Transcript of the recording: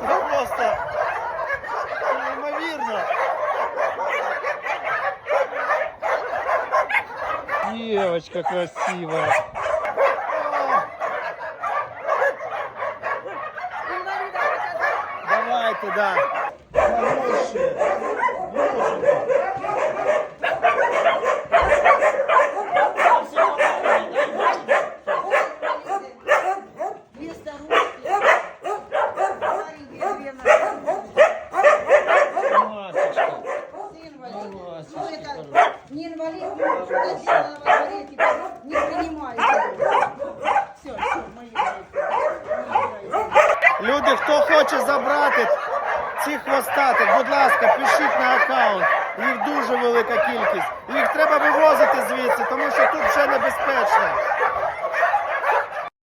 Це просто неймовірно. Девочка красива. Давай туда. Ну, это не инвалид, не принимает. Все, Люди, хто хоче забрати ці хвостати, будь ласка, пишіть на аккаунт. Їх дуже велика кількість. Їх треба вивозити звідси, тому що.